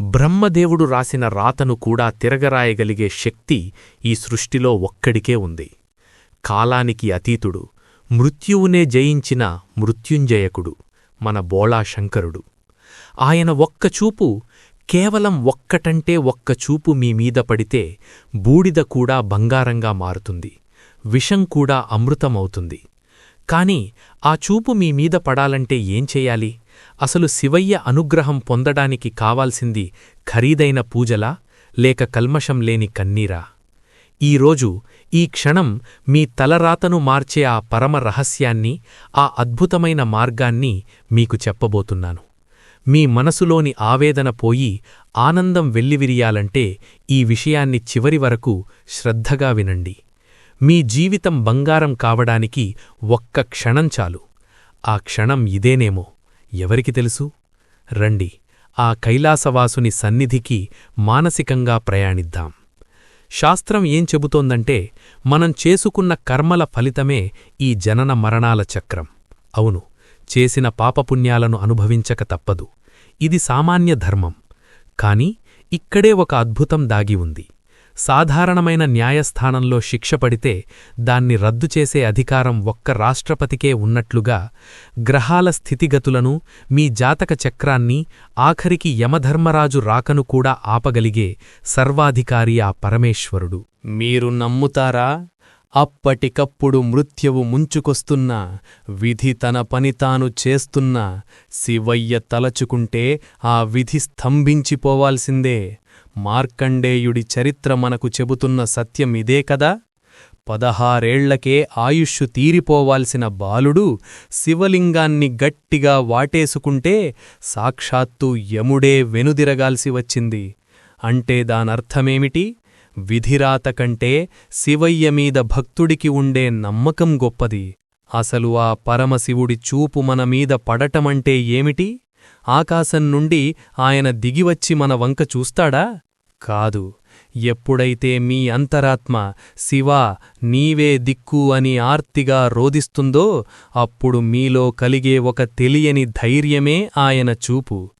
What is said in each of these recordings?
బ్రహ్మదేవుడు రాసిన రాతను కూడా తిరగరాయగలిగే శక్తి ఈ సృష్టిలో ఒక్కడికే ఉంది. కాలానికి అతీతుడు మృత్యువునే జయించిన మృత్యుంజయకుడు మన బోళా శంకరుడు ఆయన ఒక్కచూపు కేవలం ఒక్కటంటే ఒక్కచూపు మీమీద పడితే బూడిద కూడా బంగారంగా మారుతుంది విషం కూడా అమృతమవుతుంది. కాని ఆ చూపు మీమీద పడాలంటే ఏం చెయ్యాలి అసలు శివయ్య అనుగ్రహం పొందడానికి కావాల్సింది ఖరీదైన పూజలా లేక కల్మషం లేని కన్నీరా? ఈరోజు ఈ క్షణం మీ తలరాతను మార్చే ఆ పరమ రహస్యాన్ని ఆ అద్భుతమైన మార్గాన్ని మీకు చెప్పబోతున్నాను. మీ మనసులోని ఆవేదన పోయి ఆనందం వెల్లివిరియాలంటే ఈ విషయాన్ని చివరి వరకు శ్రద్ధగా వినండి. మీ జీవితం బంగారం కావడానికి ఒక్క క్షణం చాలు. ఆ క్షణం ఇదేనేమో. ఎవరికి తెలుసు? రండి ఆ కైలాసవాసుని సన్నిధికి మానసికంగా ప్రయాణిద్దాం. శాస్త్రం ఏం చెబుతోందంటే మనం చేసుకున్న కర్మల ఫలితమే ఈ జనన మరణాల చక్రం. అవును చేసిన పాపపుణ్యాలను అనుభవించక తప్పదు. ఇది సామాన్య ధర్మం. కాని ఇక్కడే ఒక అద్భుతం దాగి ఉంది. సాధారణమైన న్యాయస్థానంలో శిక్ష పడితే దాన్ని రద్దు చేసే అధికారం ఒక్క రాష్ట్రపతికే ఉన్నట్లుగా గ్రహాల స్థితిగతులను మీ జాతక చక్రాన్ని ఆఖరికి యమధర్మరాజు రాకను కూడా ఆపగలిగే సర్వాధికారి ఆ పరమేశ్వరుడు. మీరు నమ్ముతారా? అప్పటికప్పుడు మృత్యువు ముంచుకొస్తున్నా విధి తన పని తాను చేస్తున్నా శివయ్య తలచుకుంటే ఆ విధి స్తంభించిపోవాల్సిందే. మార్కండేయుడి చరిత్ర మనకు చెబుతున్న సత్యం ఇదే కదా? పదహారేళ్ళకే ఆయుష్షు తీరిపోవాల్సిన బాలుడు శివలింగాన్ని గట్టిగా వాటేసుకుంటే సాక్షాత్తు యముడే వెనుదిరగాల్సి వచ్చింది. అంటే దానర్థమేమిటి? విధిరాత కంటే శివయ్య మీద భక్తుడికి ఉండే నమ్మకం గొప్పది. అసలు ఆ పరమశివుడి చూపు మన మీద పడటమంటే ఏమిటి? ఆకాశం నుండి ఆయన దిగివచ్చి మన వంక చూస్తాడా? కాదు. ఎప్పుడైతే మీ అంతరాత్మ శివా నీవే దిక్కు అని ఆర్తిగా రోదిస్తుందో అప్పుడు మీలో కలిగే ఒక తెలియని ధైర్యమే ఆయన చూపు.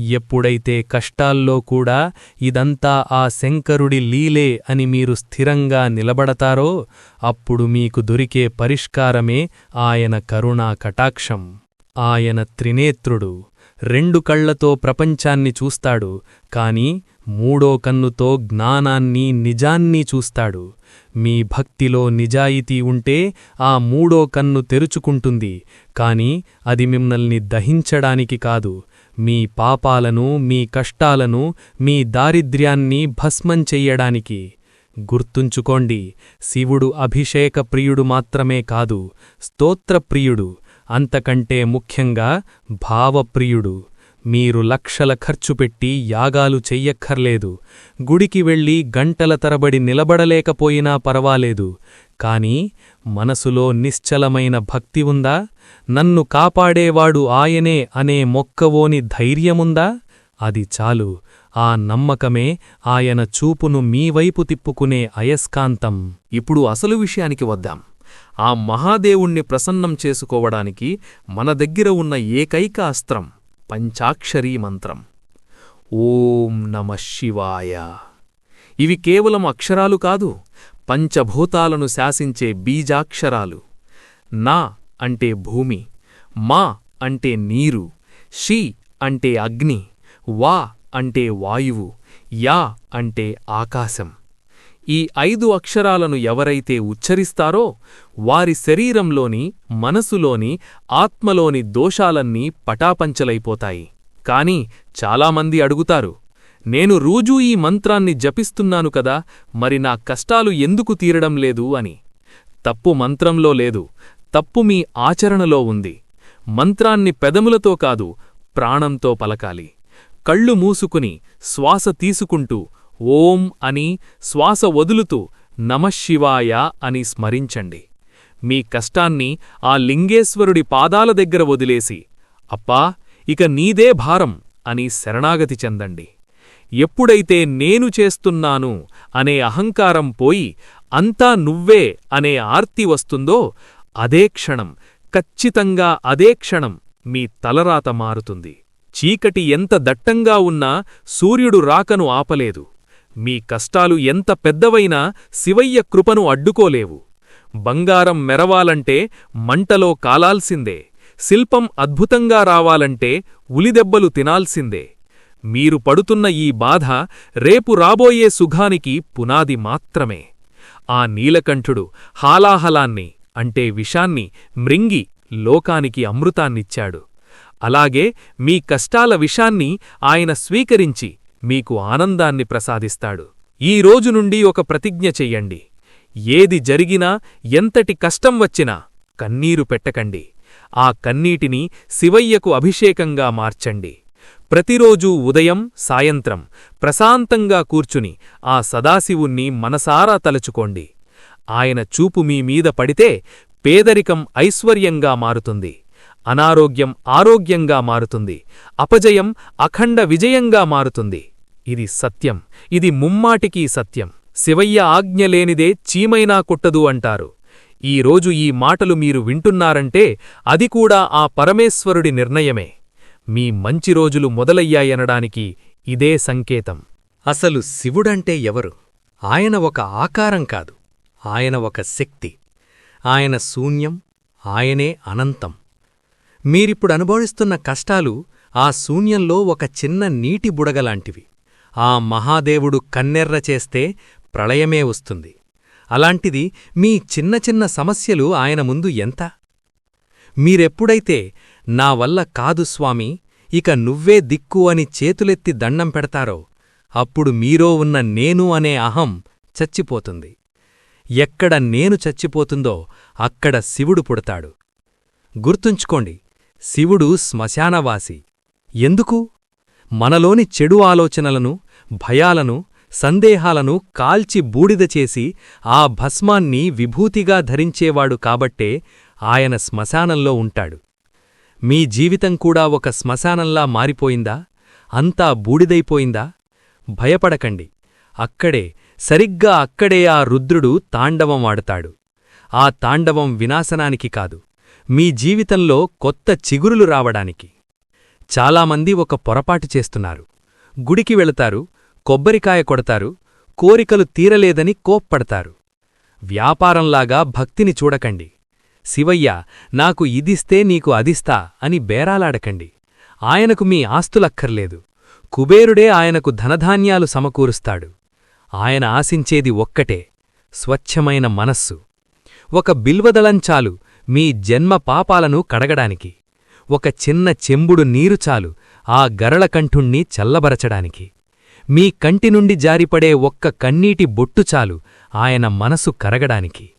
ఎప్పుడైతే కష్టాల్లో కూడా ఇదంతా ఆ శంకరుడి లీలే అని మీరు స్థిరంగా నిలబడతారో అప్పుడు మీకు దొరికే పరిష్కారమే ఆయన కరుణా కటాక్షం. ఆయన త్రినేత్రుడు. రెండు కళ్ళతో ప్రపంచాన్ని చూస్తాడు కాని మూడో కన్నుతో జ్ఞానాన్ని నిజాన్ని చూస్తాడు. మీ భక్తిలో నిజాయితీ ఉంటే ఆ మూడో కన్ను తెరుచుకుంటుంది కాని అది మిమ్మల్ని దహించడానికి కాదు. మీ పాపాలను మీ కష్టాలను మీ దారిద్ర్యాన్ని భస్మం చెయ్యడానికి. గుర్తుంచుకోండి శివుడు అభిషేక ప్రియుడు మాత్రమే కాదు స్తోత్రప్రియుడు. అంతకంటే ముఖ్యంగా భావప్రియుడు. మీరు లక్షల ఖర్చు పెట్టి యాగాలు చెయ్యక్కర్లేదు. గుడికి వెళ్ళి గంటల తరబడి నిలబడలేకపోయినా పరవాలేదు. కాని మనసులో నిశ్చలమైన భక్తి ఉందా? నన్ను కాపాడేవాడు ఆయనే అనే మొక్కవోని ధైర్యముందా? అది చాలు. ఆ నమ్మకమే ఆయన చూపును మీవైపు తిప్పుకునే అయస్కాంతం. ఇప్పుడు అసలు విషయానికి వద్దాం. ఆ మహాదేవుణ్ణి ప్రసన్నం చేసుకోవడానికి మన దగ్గర ఉన్న ఏకైక అస్త్రం పంచాక్షరీ మంత్రం. ఓం నమ శివాయ. ఇవి కేవలం అక్షరాలు కాదు పంచభూతాలను శాసించే బీజాక్షరాలు. నా అంటే భూమి మా అంటే నీరు షి అంటే అగ్ని వా అంటే వాయువు యా అంటే ఆకాశం. ఈ ఐదు అక్షరాలను ఎవరైతే ఉచ్చరిస్తారో వారి శరీరంలోని మనసులోని ఆత్మలోని దోషాలన్నీ పటాపంచలైపోతాయి. కాని చాలామంది అడుగుతారు నేను రోజూ ఈ మంత్రాన్ని జపిస్తున్నాను కదా మరి నా కష్టాలు ఎందుకు తీరడం లేదు? అని. తప్పు మంత్రంలో లేదు తప్పు మీ ఆచరణలో ఉంది. మంత్రాన్ని పెదములతో కాదు ప్రాణంతో పలకాలి. కళ్ళు మూసుకుని శ్వాస తీసుకుంటూ ఓం అని శ్వాస వదులుతూ నమశివాయ అని స్మరించండి. మీ కష్టాన్ని ఆ లింగేశ్వరుడి పాదాల దగ్గర వదిలేసి అప్పా ఇక నీదే భారం అని శరణాగతి చెందండి. ఎప్పుడైతే నేను చేస్తున్నాను అనే అహంకారం పోయి అంతా నువ్వే అనే ఆర్తి వస్తుందో అదే క్షణం ఖచ్చితంగా అదే క్షణం మీ తలరాత మారుతుంది. చీకటి ఎంత దట్టంగా ఉన్నా సూర్యుడు రాకను ఆపలేదు. మీ కష్టాలు ఎంత పెద్దవైనా శివయ్య కృపను అడ్డుకోలేవు. బంగారం మెరవాలంటే మంటలో కాలాల్సిందే. శిల్పం అద్భుతంగా రావాలంటే ఉలిదెబ్బలు తినాల్సిందే. మీరు పడుతున్న ఈ బాధ రేపు రాబోయే సుఖానికి పునాది మాత్రమే. ఆ నీలకంఠుడు హాలాహలాన్ని అంటే విషాన్ని మృంగి లోకానికి అమృతాన్నిచ్చాడు. అలాగే మీ కష్టాల విషాన్ని ఆయన స్వీకరించి మీకు ఆనందాన్ని ప్రసాదిస్తాడు. ఈ రోజు నుండి ఒక ప్రతిజ్ఞ చెయ్యండి. ఏది జరిగినా ఎంతటి కష్టం వచ్చినా కన్నీరు పెట్టకండి. ఆ కన్నీటిని శివయ్యకు అభిషేకంగా మార్చండి. ప్రతిరోజూ ఉదయం సాయంత్రం ప్రశాంతంగా కూర్చుని ఆ సదాశివుణ్ణి మనసారా తలుచుకోండి. ఆయన చూపు మీ మీద పడితే పేదరికం ఐశ్వర్యంగా మారుతుంది. అనారోగ్యం ఆరోగ్యంగా మారుతుంది. అపజయం అఖండ విజయంగా మారుతుంది. ఇది సత్యం. ఇది ముమ్మాటికీ సత్యం. శివయ్య ఆజ్ఞ లేనిదే చీమైనా కుట్టదు అంటారు. ఈరోజు ఈ మాటలు మీరు వింటున్నారంటే అది కూడా ఆ పరమేశ్వరుడి నిర్ణయమే. మీ మంచి రోజులు మొదలయ్యాయనడానికి ఇదే సంకేతం. అసలు శివుడంటే ఎవరు? ఆయన ఒక ఆకారం కాదు. ఆయన ఒక శక్తి. ఆయన శూన్యం ఆయనే అనంతం. మీరిప్పుడు అనుభవిస్తున్న కష్టాలు ఆ శూన్యంలో ఒక చిన్న నీటి బుడగలాంటివి ఆ మహాదేవుడు కన్నెర్ర చేస్తే ప్రళయమే వస్తుంది. అలాంటిది మీ చిన్న చిన్న సమస్యలు ఆయన ముందు ఎంత? మీరెప్పుడైతే నా వల్ల కాదు స్వామి ఇక నువ్వే దిక్కు అని చేతులెత్తి దండం పెడతారో అప్పుడు మీరో ఉన్న నేను అనే అహం చచ్చిపోతుంది. ఎక్కడ నేను చచ్చిపోతుందో అక్కడ శివుడు పుడతాడు. గుర్తుంచుకోండి శివుడు శ్మశానవాసి. ఎందుకు? మనలోని చెడు ఆలోచనలను భయాలను సందేహాలను కాల్చి బూడిద చేసి ఆ భస్మాన్ని విభూతిగా ధరించేవాడు కాబట్టే ఆయన శ్మశానంలో ఉంటాడు. మీ జీవితం కూడా ఒక శ్మశానంలా మారిపోయిందా? అంతా బూడిదైపోయిందా? భయపడకండి. అక్కడే సరిగ్గా అక్కడే ఆ రుద్రుడు తాండవం ఆడతాడు ఆ తాండవం వినాశనానికి కాదు. మీ జీవితంలో కొత్త చిగురులు రావడానికి. చాలామంది ఒక పొరపాటు చేస్తున్నారు. గుడికి వెళతారు కొబ్బరికాయ కొడతారు కోరికలు తీరలేదని కోప్పడతారు. వ్యాపారంలాగా భక్తిని చూడకండి. శివయ్య నాకు ఇదిస్తే నీకు అదిస్తా అని బేరాలాడకండి. ఆయనకు మీ ఆస్తులక్కర్లేదు. కుబేరుడే ఆయనకు ధనధాన్యాలు సమకూరుస్తాడు. ఆయన ఆశించేది ఒక్కటే స్వచ్ఛమైన మనస్సు. ఒక బిల్వదళంచాలు మీ జన్మ పాపాలను కడగడానికి. ఒక చిన్న చెంబుడు నీరు చాలు ఆ గరళకంఠుణ్ణి చల్లబరచడానికి. మీ కంటి నుండి జారిపడే ఒక్క కన్నీటి బొట్టు చాలు ఆయన మనసు కరగడానికి.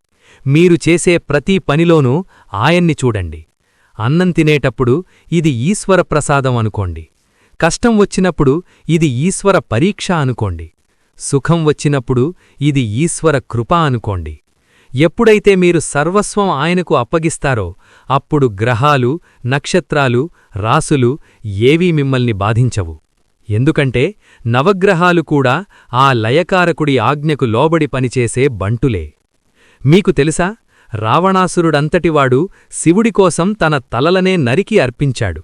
మీరు చేసే ప్రతి పనిలోనూ ఆయన్ని చూడండి. అన్నం తినేటప్పుడు ఇది ఈశ్వర ప్రసాదం అనుకోండి. కష్టం వచ్చినప్పుడు ఇది ఈశ్వర పరీక్ష అనుకోండి. సుఖం వచ్చినప్పుడు ఇది ఈశ్వర కృప అనుకోండి. ఎప్పుడైతే మీరు సర్వస్వం ఆయనకు అప్పగిస్తారో అప్పుడు గ్రహాలు నక్షత్రాలు రాసులు ఏవీ మిమ్మల్ని బాధించవు. ఎందుకంటే నవగ్రహాలు కూడా ఆ లయకారకుడి ఆజ్ఞకు లోబడి పనిచేసే బంటులే. మీకు తెలుసా? రావణాసురుడంతటివాడు శివుడికోసం తన తలలనే నరికి అర్పించాడు.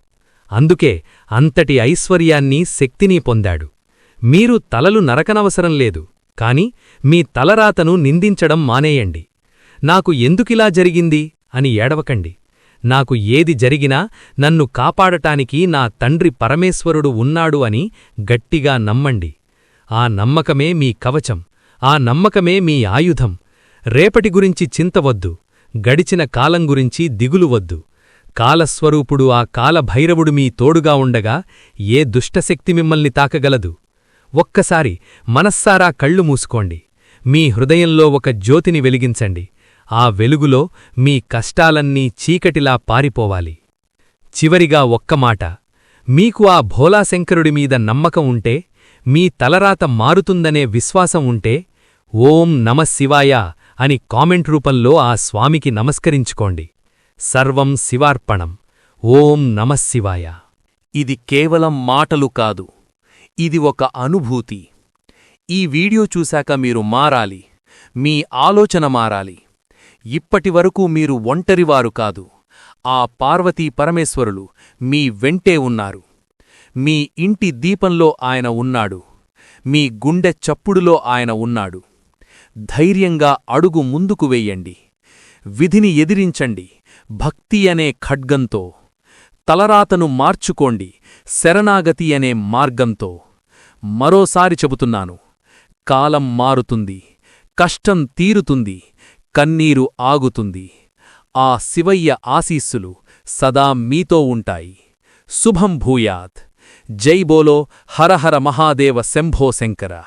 అందుకే అంతటి ఐశ్వర్యాన్ని శక్తిని పొందాడు. మీరు తలలు నరకనవసరం లేదు. కాని మీ తలరాతను నిందించడం మానేయండి. నాకు ఎందుకిలా జరిగింది? అని ఏడవకండి. నాకు ఏది జరిగినా నన్ను కాపాడటానికి నా తండ్రి పరమేశ్వరుడు ఉన్నాడు అని గట్టిగా నమ్మండి. ఆ నమ్మకమే మీ కవచం. ఆ నమ్మకమే మీ ఆయుధం. రేపటి గురించి చింతవద్దు. గడిచిన కాలం గురించి దిగులు వద్దు కాలస్వరూపుడు ఆ కాలభైరవుడు మీ తోడుగా ఉండగా ఏ దుష్టశక్తి మిమ్మల్ని తాకగలదు? ఒక్కసారి మనస్సారా కళ్ళు మూసుకోండి. మీ హృదయంలో ఒక జ్యోతిని వెలిగించండి. ఆ వెలుగులో మీ కష్టాలన్నీ చీకటిలా పారిపోవాలి. చివరిగా ఒక్కమాట మీకు ఆ భోలాశంకరుడి మీద నమ్మకం ఉంటే మీ తలరాత మారుతుందనే విశ్వాసం ఉంటే ఓం నమశివాయ అని కామెంట్ రూపంలో ఆ స్వామికి నమస్కరించుకోండి. సర్వం శివార్పణం. ఓం నమశివాయ ఇది కేవలం మాటలు కాదు. ఇది ఒక అనుభూతి. ఈ వీడియో చూశాక మీరు మారాలి. మీ ఆలోచన మారాలి. ఇప్పటివరకు మీరు ఒంటరివారు కాదు. ఆ పార్వతీ పరమేశ్వరులు మీ వెంటే ఉన్నారు. మీ ఇంటి దీపంలో ఆయన ఉన్నాడు. మీ గుండె చప్పుడులో ఆయన ఉన్నాడు. ధైర్యంగా అడుగు ముందుకు వెయ్యండి విధిని ఎదిరించండి. భక్తి అనే ఖడ్గంతో. తలరాతను మార్చుకోండి. శరణాగతి అనే మార్గంతో. మరోసారి చెబుతున్నాను. కాలం మారుతుంది. కష్టం తీరుతుంది. కన్నీరు ఆగుతుంది. ఆ శివయ్య ఆశీస్సులు సదా మీతో ఉంటాయి. శుభం భూయాత్. జై బోలో హరహర మహాదేవ శంభో శంకర.